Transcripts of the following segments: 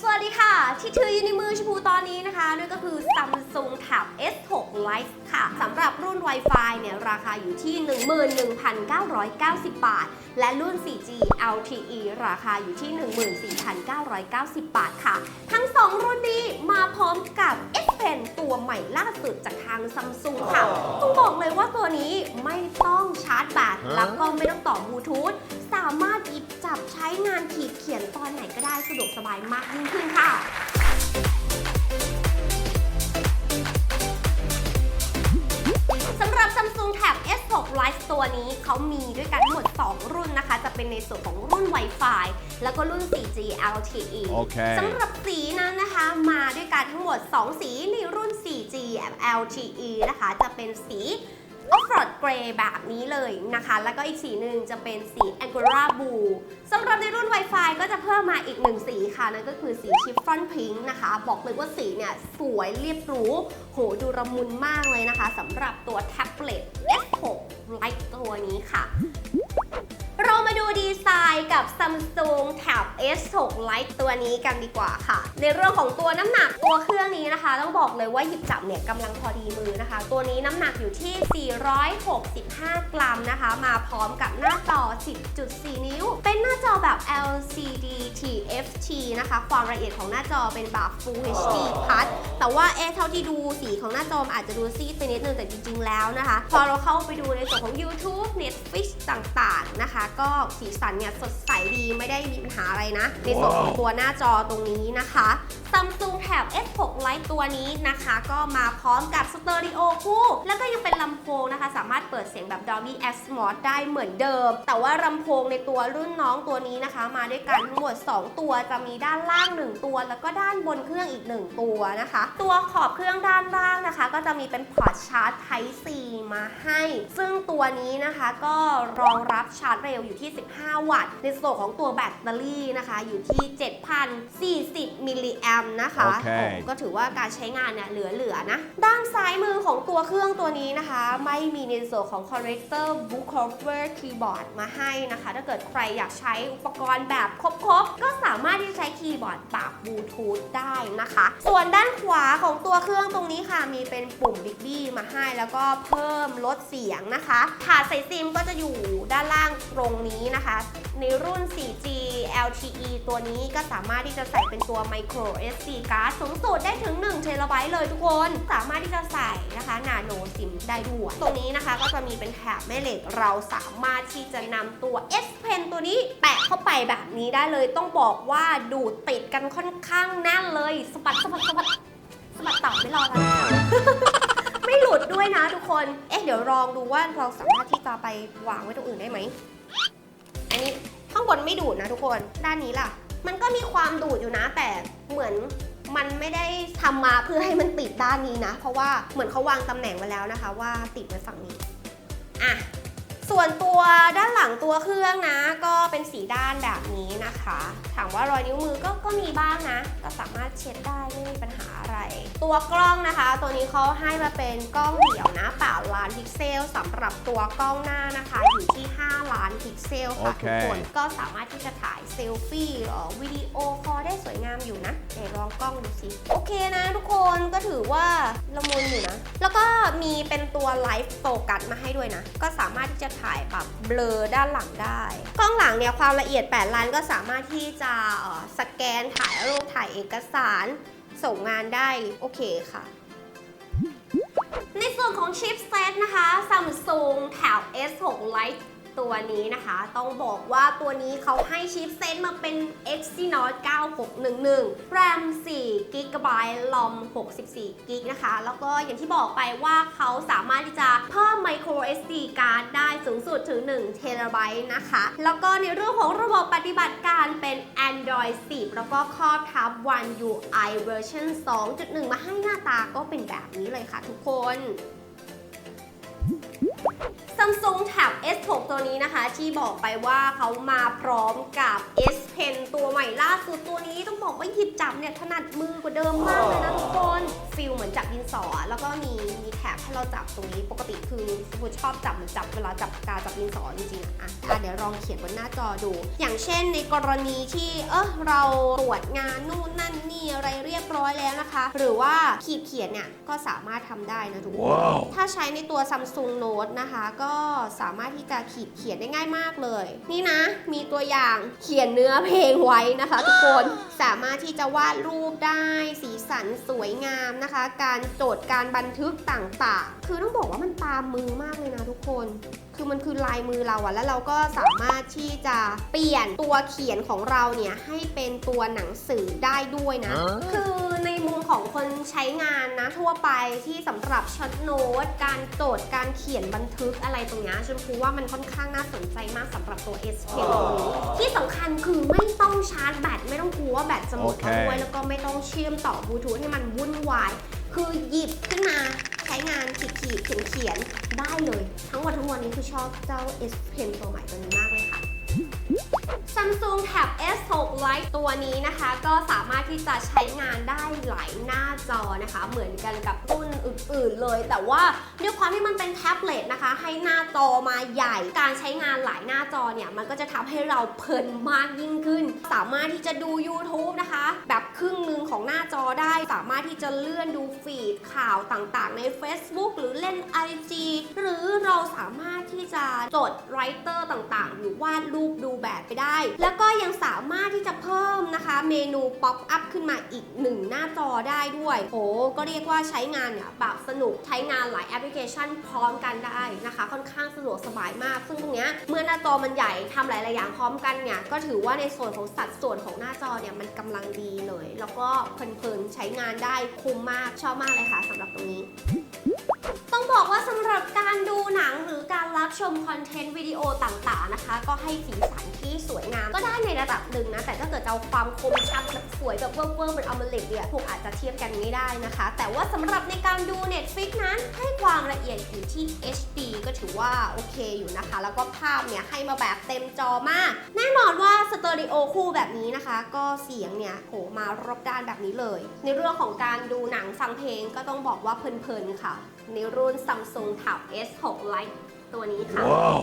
สวัสดีค่ะ ที่ถืออยู่ในมือชมพูตอนนี้นะคะนั่นก็คือ Samsung Tab S6 Lite ค่ะสำหรับรุ่น Wi-Fi เนี่ยราคาอยู่ที่ 11,990 บาท และรุ่น 4G LTE ราคาอยู่ที่ 14,990 บาทค่ะ ทั้ง 2 รุ่นนี้มาพร้อมกับ S Pen ตัวใหม่ล่าสุดจากทาง Samsung ค่ะ ต้องบอกเลยว่าตัวนี้ไม่ต้องชาร์จแบตแล้วก็ไม่ต้องต่อบลูทูธสามารถหยิบจับใช้งานขีดเขียนตอนไหนก็ได้สะดวกสบายมากยิ่งขึ้นค่ะสำหรับ Samsung Tab S6 Lite ตัวนี้เขามีด้วยกันทั้งหมด 2 รุ่นนะคะ จะเป็นในส่วนของรุ่น Wi-Fi แล้วก็รุ่น 4G LTE โอเค สำหรับสีนั้นนะคะมาด้วยกันทั้งหมด 2 สีในรุ่น 4G LTE นะคะ จะเป็นสี ออฟรอดเกรย์แบบนี้เลยนะคะ แล้วก็อีกสีหนึ่งจะเป็นสี Angora Blue สำหรับในรุ่น Wi-Fi ก็จะเพิ่มมาอีกหนึ่งสีค่ะ นั่นก็คือสีชิฟฟ่อนพิงค์นะคะ บอกเลยว่าสีเนี่ย สวยเรียบหรู โหดูระมุนมากเลยนะคะสำหรับตัวแท็บเล็ต S6 Lite ตัวนี้ค่ะ ดูดีไซน์กับ Samsung Tab S6 Lite ตัวนี้กันดีกว่าค่ะ ในเรื่องของตัวน้ำหนักตัวเครื่องนี้นะคะ ต้องบอกเลยว่าหยิบจับเนี่ยกำลังพอดีมือนะคะ ตัวนี้น้ำหนักอยู่ที่ 465 กรัมนะคะ มาพร้อมกับหน้าจอ 10.4 นิ้ว เป็นหน้าจอแบบ LCD TFT นะคะ ความละเอียดของหน้าจอเป็นแบบ Full HD Plus แต่ว่าเอ๊ะเท่าที่ดูสีของหน้าจออาจจะดูซีดไปนิดนึงแต่จริงๆแล้วนะคะ พอเราเข้าไปดูในส่วนของ YouTube Netflix ต่างๆนะคะ ก็สีสันเนี่ยสดใสดีไม่ได้มีปัญหาอะไรนะ ในส่วนของตัวหน้าจอตรงนี้นะคะ Samsung Tab S6 Lite ตัวนี้นะคะ ก็มาพร้อมกับสเตอริโอคู่ แล้วก็ยังเป็นลำโพงนะคะ สามารถเปิดเสียงแบบ Dolby Atmos ได้เหมือนเดิม แต่ว่าลำโพงในตัวรุ่นน้องตัวนี้นะคะ มาด้วยกันทั้งหมด 2 ตัวจะมีด้านล่าง 1 ตัว แล้วก็ด้านบนเครื่องอีก 1 ตัวนะคะ ตัวขอบเครื่องด้านล่างนะคะ ก็จะมีเป็นพอร์ตชาร์จ Type C มาให้ ซึ่งตัวนี้นะคะก็รองรับชาร์จเร็วอยู่ที่15วัตต์ ในส่วนของตัวแบตเตอรี่นะคะอยู่ที่ 7,040 มิลลิแอมป์นะคะโอเคโอ้ก็ถือว่าการใช้งานเนี่ยเหลือๆนะ ด้านซ้ายมือของตัวเครื่องตัวนี้นะคะ ไม่มีในส่วนของ connector book cover keyboard มาให้นะคะ ถ้าเกิดใครอยากใช้อุปกรณ์แบบครบๆ ก็สามารถที่จะใช้คีย์บอร์ดแบบบลูทูธได้นะคะ ส่วนด้านขวาของตัวเครื่องตรงนี้ค่ะ มีเป็นปุ่มบิ๊กบี้มาให้ แล้วก็เพิ่มลดเสียงนะคะถาดใส่ซิมก็จะอยู่ด้านล่างตรงนี้นะคะ ในรุ่น 4G LTE ตัวนี้ก็สามารถที่จะใส่เป็นตัว micro SD card สูงสุดได้ถึง1 t b เลยทุกคน สามารถที่จะใส่นะคะ nano SIM ได้ด้วยตรงนี้นะคะก็จะมีเป็นแถบแม่เหล็กเราสามารถที่จะนำตัว S Pen ตัวนี้แปะเข้าไปแบบนี้ได้เลย ต้องบอกว่าดูดติดกันค่อนข้างแน่นเลยสะบัดสะบัดสะบัดสะบัดต่อไม่รอแล้วไม่หลุดด้วยนะทุกคน เอ๊ะเดี๋ยวลองดูว่าเราสามารถที่จะไปวางไว้ตรงอื่นได้ไหมางบนไม่ดูดนะทุกคนด้านนี้ล่ะ มันก็มีความดูดอยู่นะแต่เหมือนมันไม่ได้ทำมาเพื่อให้มันติดด้านนี้นะ เพราะว่าเหมือนเขาวางตำแหน่งไว้แล้วนะคะ ว่าติดไว้ฝั่งนี้อะส่วนตัวด้านหลังตัวเครื่องนะ ก็เป็นสีด้านแบบนี้นะคะ ถามว่ารอยนิ้วมือก็ก็มีบ้างนะ ก็สามารถเช็ดได้ไม่มีปัญหาอะไร ตัวกล้องนะคะ ตัวนี้เขาให้มาเป็นกล้องเดี่ยวนะเปล่าล้านพิกเซลสำหรับตัวกล้องหน้านะคะ อยู่ที่ 5 ล้านพิกเซลค่ะโอเคทุกคนก็สามารถที่จะถ่ายเซลฟี่หรือวิดีโอคอลได้สวยงามอยู่นะเดี๋ยวลองกล้องดูสิโอเคนะทุกคนก็ถือว่าละมุนอยู่นะ แล้วก็มีเป็นตัวไลฟ์โฟกัสมาให้ด้วยนะ ก็สามารถที่จะถ่ายแบบเบลอด้านหลังได้ กล้องหลังเนี่ยความละเอียด 8 ล้านก็สามารถที่จะสแกนถ่ายรูปถ่ายเอกสารส่งงานได้โอเคค่ะ ในส่วนของชิปเซตนะคะ Samsung แถว S6 Lite ตัวนี้นะคะ ต้องบอกว่าตัวนี้เขาให้ชิปเซตมาเป็น Exynos 9611 RAM 4 g b ROM 64 g b นะคะ แล้วก็อย่างที่บอกไปว่าเขาสามารถที่จะเพิ่ม micro SD card ได้สูงสุดถึง1 t b นะคะ แล้วก็ในเรื่องของระบบปฏิบัติการเป็น Android 10 แล้วก็ครอบทับ One UI version 2.1 มาให้หน้าตาก็เป็นแบบนี้เลยค่ะทุกคน Samsung Tab S6 ตัวนี้นะคะ ที่บอกไปว่าเขามาพร้อมกับ S Pen ตัวใหม่ล่าสุดตัวนี้ต้องบอกว่าหยิบจับเนี่ยถนัดมือกว่าเดิมมากเลยนะทุกคนฟิลเหมือนจับดินสออะแล้วก็มีมีแถบให้เราจับตรงนี้ ปกติคือคุณชอบจับเหมือนจับเวลาจับปากกาจับดินสอจริงๆอะอะอะเดี๋ยวลองเขียนบนหน้าจอดู อย่างเช่นในกรณีที่เออเราตรวจงานนู่นนั่นนี่อะไรเรียบร้อยแล้วนะคะ หรือว่าขีดเขียนเนี่ยก็สามารถทำได้นะทุกคน Wow. ถ้าใช้ในตัว Samsung Note นะคะ ก็สามารถที่จะขีดเขียนได้ง่ายมากเลย นี่นะ มีตัวอย่างเขียนเนื้อเพลงไว้นะคะ ทุกคนสามารถที่จะวาดรูปได้สีสันสวยงามนะคะ การโจทย์การบันทึกต่างๆ คือต้องบอกว่ามันตามมือมากเลยนะทุกคน คือมันคือลายมือเราอะแล้วเราก็สามารถที่จะเปลี่ยนตัวเขียนของเราเนี่ยให้เป็นตัวหนังสือได้ด้วยนะฮะคือในมุมของคนใช้งานนะทั่วไปที่สำหรับช็อตโน้ตการโจทย์การเขียนบันทึกอะไรตรงเนี้ยชมพูว่ามันค่อนข้างน่าสนใจมากสำหรับตัว S Pen ตัวนี้ที่สำคัญคือไม่ต้องชาร์จแบตไม่ต้องกลัวว่าแบตจะหมดโอเคด้วยแล้วก็ไม่ต้องเชื่อมต่อบลูทูธให้มันวุ่นวายคือหยิบขึ้นมาใช้งานขีดขีดเขียนเขียนๆได้เลย ทั้งวันทั้งวันนี้คือชอบเจ้า S Pen ตัวใหม่ตัวนี้มากเลยค่ะ Samsung Tab S6 Lite ตัวนี้นะคะ ก็สามารถที่จะใช้งานได้หลายหน้าจอนะคะ เหมือนกันกับรุ่นอื่นๆเลย แต่ว่าด้วยความที่มันเป็นแท็บเล็ตนะคะ ให้หน้าจอมาใหญ่ การใช้งานหลายหน้าจอเนี่ย มันก็จะทำให้เราเพลินมากยิ่งขึ้น สามารถที่จะดู YouTube นะคะ แบบครึ่งหนึ่งของหน้าจอได้ สามารถที่จะเลื่อนดูฟีดข่าวต่างๆ ใน Facebook หรือเล่น IG หรือเราสามารถที่จะจดไรเตอร์ต่างๆ หรือวาดรูปดูแบบไปได้แล้วก็ยังสามารถที่จะเพิ่มนะคะเมนูป๊อปอัพขึ้นมาอีกหนึ่งหน้าจอได้ด้วยโอ้ก็เรียกว่าใช้งานเนี่ยแบบสนุกใช้งานหลายแอปพลิเคชันพร้อมกันได้นะคะ ค่อนข้างสะดวกสบายมาก ซึ่งตรงเนี้ยเมื่อหน้าจอมันใหญ่ทำหลาย ๆ อย่างพร้อมกันเนี่ยก็ถือว่าในส่วนของสัดส่วนของหน้าจอเนี่ยมันกำลังดีเลย แล้วก็เพลิน ๆ ใช้งานได้คุ้มมากชอบมากเลยค่ะสำหรับตรงนี้ ต้องบอกว่าสำหรับการดูหนังหรือการรับชมคอนเทนต์วิดีโอต่างๆนะคะ ก็ให้สีสันที่สวยงาม ก็ได้ในระดับหนึ่งนะ แต่ถ้าเกิดจะเอาความคมชัดแบบสวยแบบเวอร์เวอร์เป็นอมเลตเนี่ยคงอาจจะเทียบกันไม่ได้นะคะ แต่ว่าสำหรับในการดู Netflix นั้นให้ความละเอียดอยู่ที่ HD ก็ถือว่าโอเคอยู่นะคะ แล้วก็ภาพเนี่ยให้มาแบบเต็มจอมาก แน่นอนว่าสเตอริโอคู่แบบนี้นะคะ ก็เสียงเนี่ยโหมารบด้านแบบนี้เลย ในเรื่องของการดูหนังฟังเพลงก็ต้องบอกว่าเพลินๆค่ะในรุ่น Samsung Tab S6 Lite ตัวนี้ค่ะ Wow.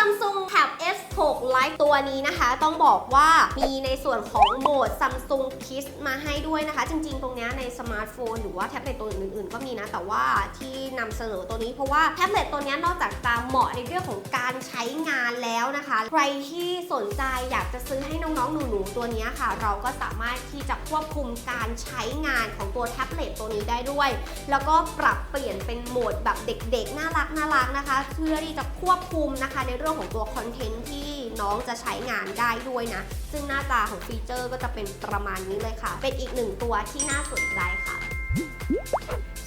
Samsung Tab S6 Lite ตัวนี้นะคะ ต้องบอกว่ามีในส่วนของโหมด Samsung Kiss มาให้ด้วยนะคะ จริง ๆ ตรงเนี้ยในสมาร์ทโฟนหรือว่าแท็บเล็ตตัวอื่นๆ ก็มีนะ แต่ว่าที่นำเสนอตัวนี้เพราะว่าแท็บเล็ตตัวนี้นอกจากจะเหมาะในเรื่องของการใช้งานแล้วนะคะ ใครที่สนใจอยากจะซื้อให้น้องๆหนูๆตัวนี้ค่ะ เราก็สามารถที่จะควบคุมการใช้งานของตัวแท็บเล็ตตัวนี้ได้ด้วย แล้วก็ปรับเปลี่ยนเป็นโหมดแบบเด็กๆ น่ารักน่ารักนะคะ เพื่อที่จะควบคุมนะคะในเรื่องของตัวคอนเทนต์ที่น้องจะใช้งานได้ด้วยนะ ซึ่งหน้าตาของฟีเจอร์ก็จะเป็นประมาณนี้เลยค่ะ เป็นอีกหนึ่งตัวที่น่าสนใจค่ะ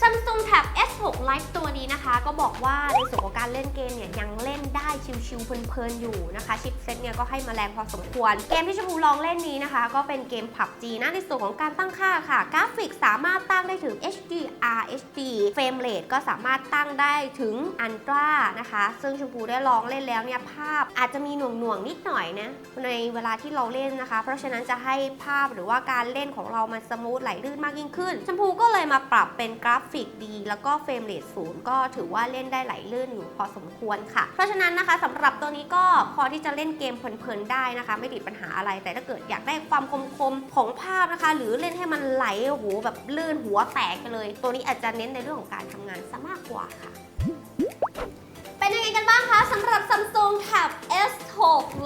Samsung Tab 6 Lite ตัวนี้นะคะ ก็บอกว่าในส่วนของการเล่นเกมเนี่ยยังเล่นได้ชิวๆเพลินๆอยู่นะคะชิปเซ็ตเนี่ยก็ให้มาแรงพอสมควร เกมที่ชมพูลองเล่นนี้นะคะ ก็เป็นเกม PUBG นะในส่วนของการตั้งค่าค่ะ กราฟิกสามารถตั้งได้ถึง HDR HD Frame Rate ก็สามารถตั้งได้ถึง Ultra นะคะ ซึ่งชมพูได้ลองเล่นแล้วเนี่ยภาพอาจจะมีหน่วงๆนิดหน่อยนะในเวลาที่เราเล่นนะคะ เพราะฉะนั้นจะให้ภาพหรือว่าการเล่นของเรามันสมูทไหลลื่นมากยิ่งขึ้นชมพูก็เลยมาปรับเป็นกราฟิกดี แล้วก็เฟรมเรทสูงก็ถือว่าเล่นได้ไหลลื่นอยู่พอสมควรค่ะ เพราะฉะนั้นนะคะสำหรับตัวนี้ก็พอที่จะเล่นเกมเพลินๆได้นะคะ ไม่ติดปัญหาอะไร แต่ถ้าเกิดอยากได้ความคมๆของภาพนะคะ หรือเล่นให้มันไหลโอ้โหแบบลื่นหัวแตกเลย ตัวนี้อาจจะเน้นในเรื่องของการทำงานซะมากกว่าค่ะเป็นยังไง กันบ้างคะสำหรับ Samsung Tab S6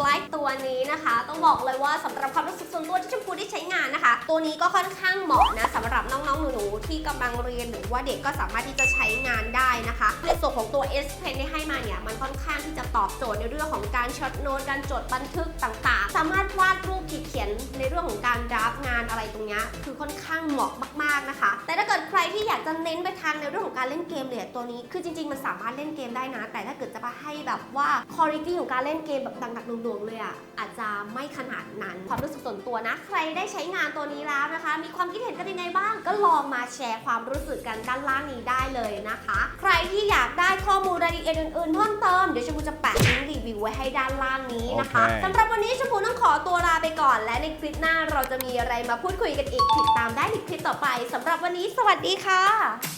Lite ตัวนี้นะคะ ต้องบอกเลยว่าสำหรับความรู้สึกส่วนตัวที่ชมพูได้ใช้งานนะคะ ตัวนี้ก็ค่อนข้างเหมาะนะสำหรับน้องๆหนูๆที่กำลังเรียนหรือว่าเด็กก็สามารถที่จะใช้งานได้นะคะในส่วนของตัว S Pen ที่ให้มาเนี่ยมันค่อนข้างที่จะตอบโจทย์ในเรื่องของการช็อตโน้ตการจดบันทึกต่าง ๆ สามารถวาดรูปขีดเขียนในเรื่องของการดรับงานอะไรตรงนี้คือค่อนข้างเหมาะมากๆนะคะ แต่ถ้าเกิดใครที่อยากจะเน้นไปทางในเรื่องของการเล่นเกมเนี่ยตัวนี้คือจริง ๆ มันสามารถเล่นเกมได้นะ แต่ถ้าเกิดจะมาให้แบบว่าคุณภาพของการเล่นเกมแบบหนักๆหน่วงๆเลยอะอาจจะไม่ขนาดนั้นความรู้สึกส่วนตัวนะ ใครได้ใช้งานตัวนี้นี้แล้วนะคะ มีความคิดเห็นกันยังไงบ้าง ก็ลองมาแชร์ความรู้สึกกันด้านล่างนี้ได้เลยนะคะ ใครที่อยากได้ข้อมูลรายละเอียดอื่นๆเพิ่มเติมเดี๋ยวชมพูจะแปะลิงก์รีวิวไว้ให้ด้านล่างนี้นะคะโอเค สำหรับวันนี้ชมพูต้องขอตัวลาไปก่อน และในคลิปหน้าเราจะมีอะไรมาพูดคุยกันอีกติดตามได้ในคลิปต่อไปสำหรับวันนี้ สวัสดีค่ะ